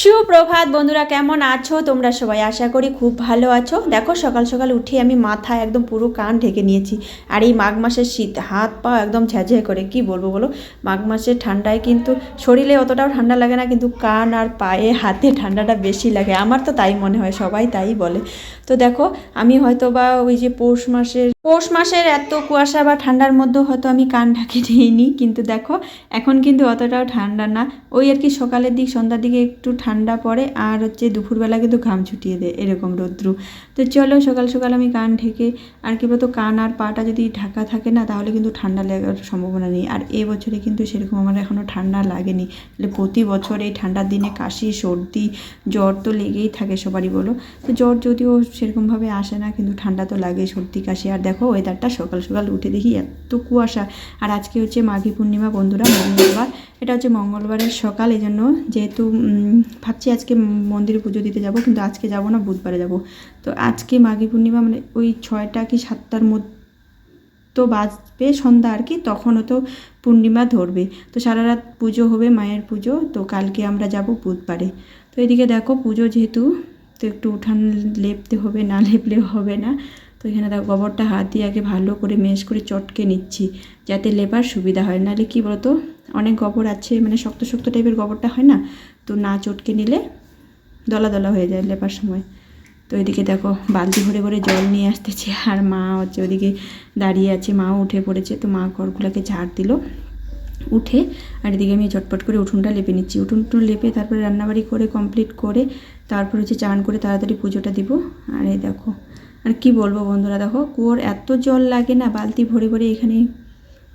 সুপ্রভাত বন্ধুরা, কেমন আছো? তোমরা সবাই আশা করি খুব ভালো আছো। দেখো, সকাল সকাল উঠে আমি মাথা একদম পুরো কান ঢেকে নিয়েছি। আর এই মাঘ মাসের শীত, হাত পা একদম ঝ্যাঝে করে, কি বলব বলো? মাঘ মাসের ঠান্ডায় কিন্তু শরীরে অতটাও ঠান্ডা লাগে না, কিন্তু কান আর পায়ে, হাতে ঠান্ডাটা বেশি লাগে। আমার তো তাই মনে হয়, সবাই তাই বলে। তো দেখো, আমি হয়তো বা ওই যে পৌষ মাসের পৌষ মাসের এত কুয়াশা বা ঠান্ডার মধ্যেও হয়তো আমি কান ঢাকে নিইনি কিন্তু দেখো, এখন কিন্তু অতটাও ঠান্ডা না। ওই আর কি সকালের দিক, সন্ধ্যার দিকে একটু ঠান্ডা পড়ে আর হচ্ছে দুপুরবেলা কিন্তু ঘাম ছুটিয়ে দেয়, এরকম রৌদ্রু। তো চলো সকাল সকাল আমি কান ঢেকে, আর কি বলতো, কান আর পাটা যদি ঢাকা থাকে না, তাহলে কিন্তু ঠান্ডা লাগার সম্ভাবনা নেই। আর এ বছরে কিন্তু সেরকম আমার এখনও ঠান্ডা লাগেনি। তাহলে প্রতি বছর এই ঠান্ডার দিনে কাশি, সর্দি, জ্বর তো লেগেই থাকে সবারই, বলো? তো জ্বর যদিও সেরকমভাবে আসে না, কিন্তু ঠান্ডা তো লাগে, সর্দি, কাশি। আর দেখো ওয়েদারটা সকাল সকাল উঠে দেখি এত কুয়াশা। আর আজকে হচ্ছে মাঘী পূর্ণিমা, বন্ধুরা, মঙ্গলবার। এটা হচ্ছে মঙ্গলবারের সকাল এই জন্য যেহেতু ভাবছি আজকে মন্দিরে পুজো দিতে যাব, কিন্তু আজকে যাব না, বুধবারে যাব। তো আজকে মাঘী পূর্ণিমা মানে ওই ছয়টা কি সাতটার মধ্যে তো বাজবে সন্ধ্যা আর কি, তখনও তো পূর্ণিমা ধরবে। তো সারা রাত পুজো হবে, মায়ের পুজো, তো কালকে আমরা যাব বুধবারে। তো এদিকে দেখো পুজো যেহেতু, তো একটু উঠান লেপতে হবে, না লেপলে হবে না। তো এখানে দেখো গোবরটা হাত দিয়ে আগে ভালো করে মেশ করে চটকে নিচ্ছি, যাতে লেবার সুবিধা হয়। নাহলে কি বলতো অনেক গোবর আছে মানে শক্ত শক্ত টাইপের গোবরটা হয় না, তো না চটকে নিলে দলা দলা হয়ে যায় লেপার সময়। তো এদিকে দেখো বালতি ভরে ভরে জল নিয়ে আসতেছে, আর মা হচ্ছে ওদিকে দাঁড়িয়ে আছে, মাও উঠে পড়েছে, তো মা ঘরগুলোকে ঝাড় দিল, উঠে, আর এদিকে আমি চটপট করে উঠোনটা লেপে নিচ্ছি। উঠোন টুন লেপে তারপরে রান্নাবাড়ি করে কমপ্লিট করে তারপর হচ্ছে চান করে তাড়াতাড়ি পুজোটা দিব। আর এই দেখো, আর কি বলব বন্ধুরা, দেখো কুয়োর এত জল লাগে না, বালতি ভরে ভরে এখানে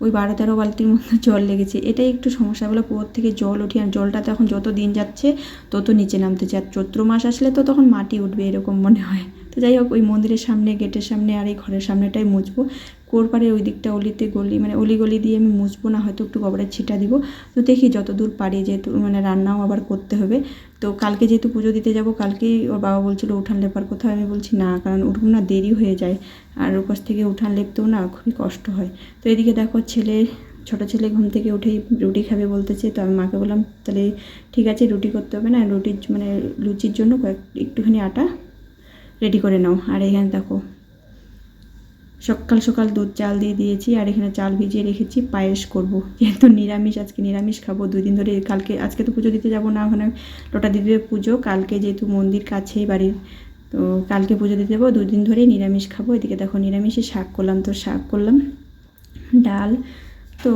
ওই বারো তেরো বালতির মধ্যে জল লেগেছে। এটাই একটু সমস্যা। বলে কুয়োর থেকে জল উঠি আর জলটা তো এখন যত দিন যাচ্ছে, তত নিচে নামতেছে আর চৈত্র মাস আসলে তো তখন মাটি উঠবে এরকম মনে হয়। তো যাই হোক, ওই মন্দিরের সামনে, গেটের সামনে আর এই ঘরের সামনেটাই মুছবো। কুয়োর পাড়ে ওই দিকটা অলিতে গলি মানে অলি গলি দিয়ে আমি মুছবো না, হয়তো একটু গোবরের ছিটা দিব। তো দেখি যত দূর পারি যেহেতু মানে রান্নাও আবার করতে হবে। তো কালকে যেহেতু পুজো দিতে যাব, কালকেই ওর বাবা বলছিল উঠান লেপার কথা আমি বলছি না, কারণ উঠবো না, দেরি হয়ে যায়। আর উপাস থেকে উঠান লেপতেও না খুবই কষ্ট হয়। তো এদিকে দেখো ছেলে, ছোটো ছেলে ঘুম থেকে উঠেই রুটি খাবে বলতেছে। তো আমি মাকে বললাম, তাহলে ঠিক আছে, রুটি করতে হবে না, রুটির মানে লুচির জন্য কয়েক, একটুখানি আটা রেডি করে নাও। আর এখানে দেখো সকাল সকাল দুধ চাল দিয়ে দিয়েছি আর এখানে চাল ভিজিয়ে রেখেছি, পায়েস করব। যেহেতু নিরামিষ, আজকে নিরামিষ খাব দুই দিন ধরে কালকে, আজকে তো পুজো দিতে যাব না, ওখানে লোটা দিদির পুজো, কালকে যেহেতু মন্দির কাছেই বাড়ির, তো কালকে পুজো দিতে যাব দুই দিন ধরেই নিরামিষ খাব। এদিকে দেখো নিরামিষে শাক করলাম, তো শাক করলাম, ডাল, তো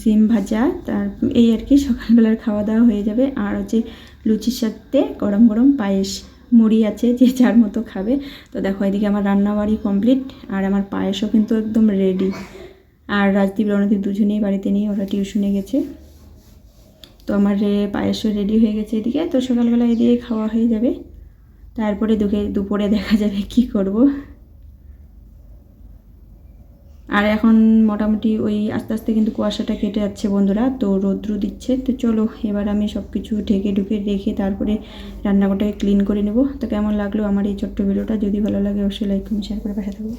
সিম ভাজা, তার এই আর কি সকালবেলার খাওয়া দাওয়া হয়ে যাবে। আর হচ্ছে লুচির সাথে গরম গরম পায়েস। মুড়ি আছে, যে যার মতো খাবে। তো দেখো, এদিকে আমার রান্নাবাড়ি কমপ্লিট আর আমার পায়েসও কিন্তু একদম রেডি আর রাজদীপ, রণদীপ দুজনেই বাড়িতে নিয়ে ওরা টিউশনে গেছে। তো আমার পায়েসও রেডি হয়ে গেছে এদিকে। তো সকালবেলা এদিকে খাওয়া হয়ে যাবে। তারপরে দুপুরে দেখা যাবে কি করব। আর এখন মোটামুটি ওই আস্তে আস্তে কিন্তু কুয়াশাটা কেটে যাচ্ছে বন্ধুরা, তো রৌদ্র দিচ্ছে। তো চলো, এবার আমি সব কিছু ঢেকে ঢুকে রেখে তারপরে রান্নাঘরটাকে ক্লিন করে নেব। তো কেমন লাগল আমার এই ছোট্ট ভিডিওটা যদি ভালো লাগে অবশ্যই লাইক কমেন্ট শেয়ার করে পাশে থাকব